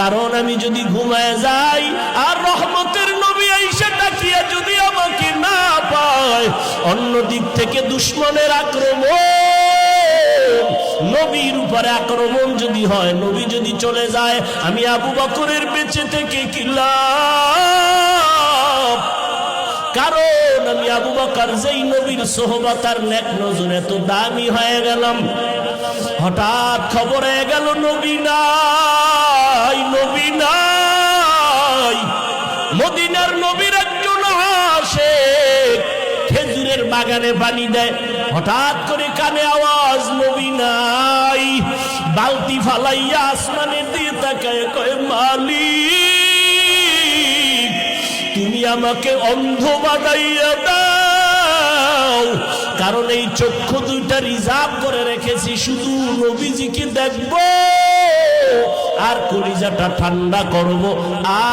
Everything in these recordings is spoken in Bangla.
কারণ আমি যদি ঘুমায় যাই, আর রহমতের নবী আইসা ডাকিয়া যদি আমাকে না পায় অন্য দিক থেকে দুশ্মনের আক্রমণ, নবীর উপরে আক্রমণ যদি হয়, নবী যদি চলে যায়, আমি আবু বকরের বেঁচে থেকে কিলাম। কারণ আমি আবু বকর যেই নবীর সোহবতার নেক নজর এত দামি হয়ে গেলাম। হঠাৎ খবর হয়ে গেল, নবী নাই নবী নাই। মদিনার নবীর একজন আসে, খেজুরের বাগানে পানি দেয়। হঠাৎ করে কানে আওয়াজ, নবী নাই। বালতি ফালাইয়া আসমানের দিয়ে তাকায়, কয়, মালিক আমাকে অন্ধ বানাইয়া দাও। কারণ এই চক্ষু দুইটা রিজার্ভ করে রেখেছি, শুধু নবীজিকে দেখব আর কলিজাটা ঠান্ডা করব।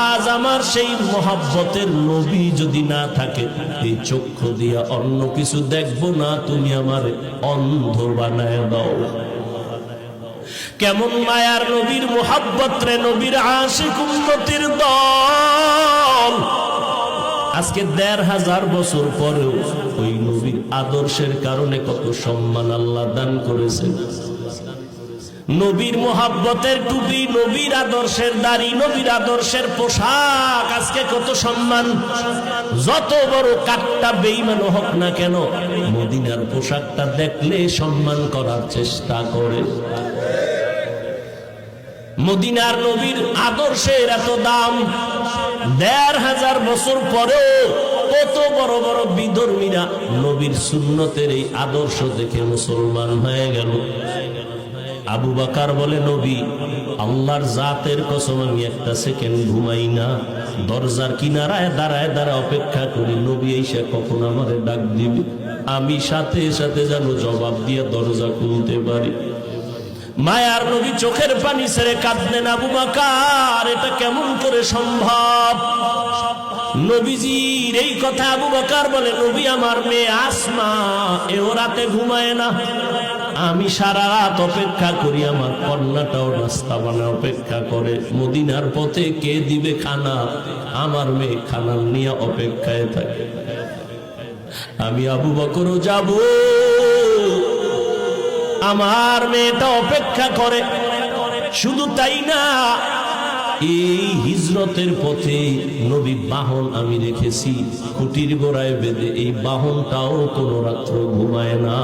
আজ আমার সেই মহাব্বতের নবী যদি না থাকে, এই চক্ষু দিয়া অন্য কিছু দেখব না, তুমি আমার অন্ধ বানায় দাও। কেমন মায়ার নবীর মোহাব্বত রে নবীর আশিক উন্নতির দল। আজকে দেড় হাজার বছর পরেও ওই নবীর আদর্শের কারণে কত সম্মান আল্লাহ দান করেছেন। নবীর মোহাব্বতের টুপি, নবীর আদর্শের দাড়ি, নবীর আদর্শের পোশাক, আজকে কত সম্মান। যত বড় কাঠটা বেইমান হোক না কেন, মদিনার পোশাকটা দেখলে সম্মান করার চেষ্টা করে। মদিনার নবীর আদর্শের এত দাম দেড় হাজার বছর পরেও কত বড় বড় বিধর্মীরা নবীর সুন্নতের এই আদর্শ দেখে মুসলমান হয়ে গেল। আবু বাকার বলে, নবী, আল্লাহর জাতের কসম আমি একটা সেকেন্ড ঘুমাই না। দরজার কিনারায় দাঁড়ায় দাঁড়ায় অপেক্ষা করি। নবী এসে কখন আমারে ডাক দিবে? আমি সাথে সাথে যেন জবাব দিয়ে দরজা খুলতে পারি। মায়ার নবী চোখের পানি ছেড়ে কাঁদলেন, আবু বাকার, এটা কেমন করে সম্ভব? নবীজির এই কথা আবু বাকার বলে, নবী আমার মেয়ে আসমা এও রাতে ঘুমায় না। আমি সারা রাত অপেক্ষা করি, আমার কন্যাটাও নাস্তা বানায় অপেক্ষা করে। মদিনার পথে কে দিবে খানা? আমার মেয়ে খানা নিয়ে অপেক্ষায় থাকে। আমি আবু বকরও যাব। আমার মেয়েটা অপেক্ষা করে। শুধু তাই না, এই হিজরতের পথে নবী বাহন আমি রেখেছি। কুটির গোড়ায় বেঁধে এই বাহনটাও কোনো রাত্র ঘুমায় না।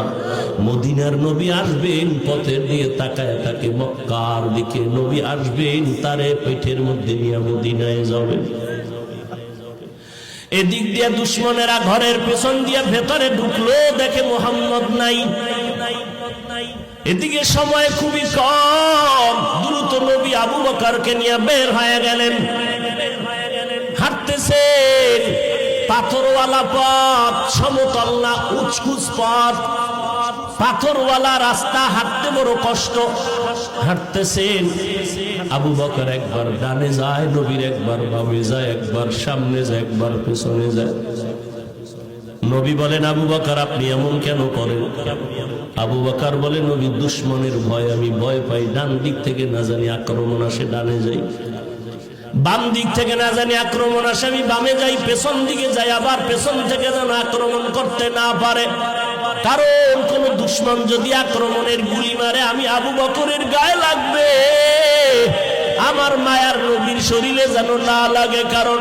মদিনার নবী আসবেন, পথের দিয়ে তাকায় তাকে মক্কার দিকে নবী আসবেন, তারে পেটের মধ্যে নিয়ে মদিনায় যাবেন এদিক দিয়ে দুশ্মনেরা ঘরের পেছন দিয়ে ভেতরে ঢুকলো, দেখে মোহাম্মদ নাই। এদিকে সময় খুবই কম। দ্রুত নবী আবু বকারকে নিয়ে বের হয়ে গেলেন। হাঁটতেছেন। পাথরওয়ালা পথ সমতল না উচকুচ পথ। পাথরওয়ালা রাস্তা হাঁটতে বড় কষ্ট। হাঁটতেছেন। আবু বকর একবার ডানে যায়, নবীর একবার বামে যায়, একবার সামনে যায়, একবার পেছনে যায়। নবী বলেন, আবু বকর, আপনি এমন কেন করেন? আবু বকর বলে, নবী, দুশ্মনের ভয়, আমি ভয় পাই। ডান দিক থেকে না জানি আক্রমণ আসে, ডানে যাই। বাম দিক থেকে না জানি আক্রমণ আসে, আমি বামে যাই, পেছন দিকে যাই, আবার পেছন থেকে যেন আক্রমণ করতে না পারে। কারণ কোন দুশ্মন যদি আক্রমণের গুলি মারে, আমি আবু বকরের গায়ে লাগবে। আমার মায়ার নবীর শরীরে যেন না লাগে, কারণ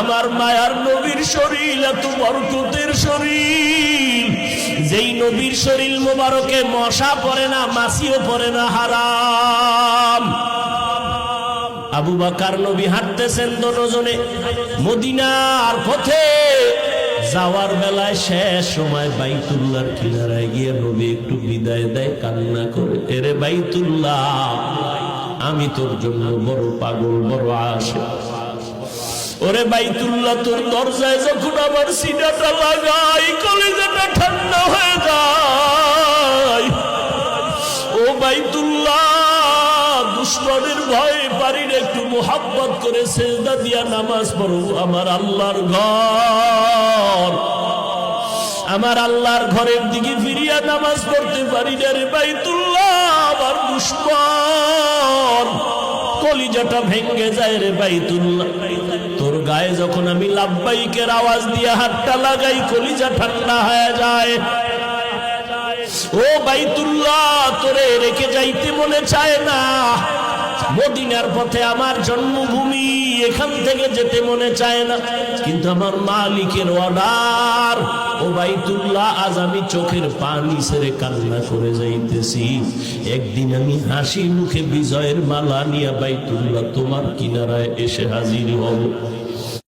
আমার মায়ার নবীর শরীর, এত বরকতের শরীর। যেই নবীর শরীর মোবারকে মশা পড়ে না মাসিও পড়ে না, হারাম। আবু বাকার নবী হাঁটতেছেন দনজনে মদিনার পথে। যাওয়ার বেলায় শেষ সময় বাইতুল্লাহর কিনারায় গিয়ে নবী একটু বিদায় দেয়, কান্না করে, এরে বাইতুল্লাহ আমি তোর জন্য বড় পাগল, বড় আসে ওরে বাইতুল্লাহ, তোর দরজায় যখন আমার সিনাটা লাগাই, কলেজাটা ঠান্ডা হয়ে যায়। ও বাইতুল্লাহ, দুশ্মনের ভয়ে পারি একটু মোহাব্বত করে সেজদা দিয়া নামাজ পড়ো, আমার আল্লাহর ঘর। আমার আল্লাহর ঘরের দিকে ফিরিয়া নামাজ পড়তে পারি না রে বাইতুল্লাহ, আমার দুশ্মন। কলিজাটা ভেঙ্গে যায় রে বাইতুল্লাহ। তোর গায়ে যখন আমি লাভবাইকের আওয়াজ দিয়ে হাতটা লাগাই, কলিজা ঠান্ডা হয়ে যায়। ও বাইতুল্লাহ, তোরে রেখে যাইতে মনে চায় না। মদিনার পথে আমার জন্মভূমি, এখান থেকে যেতে মনে চায় না। কিন্তু আমার মালিকের অর্ডার ও বাইতুল্লাহ আজ আমি চোখের পানি সেরে কান্না করে যাইতেছি। একদিন আমি হাসি মুখে বিজয়ের মালা নিয়ে বাইতুল্লাহ তোমার কিনারায় এসে হাজির হব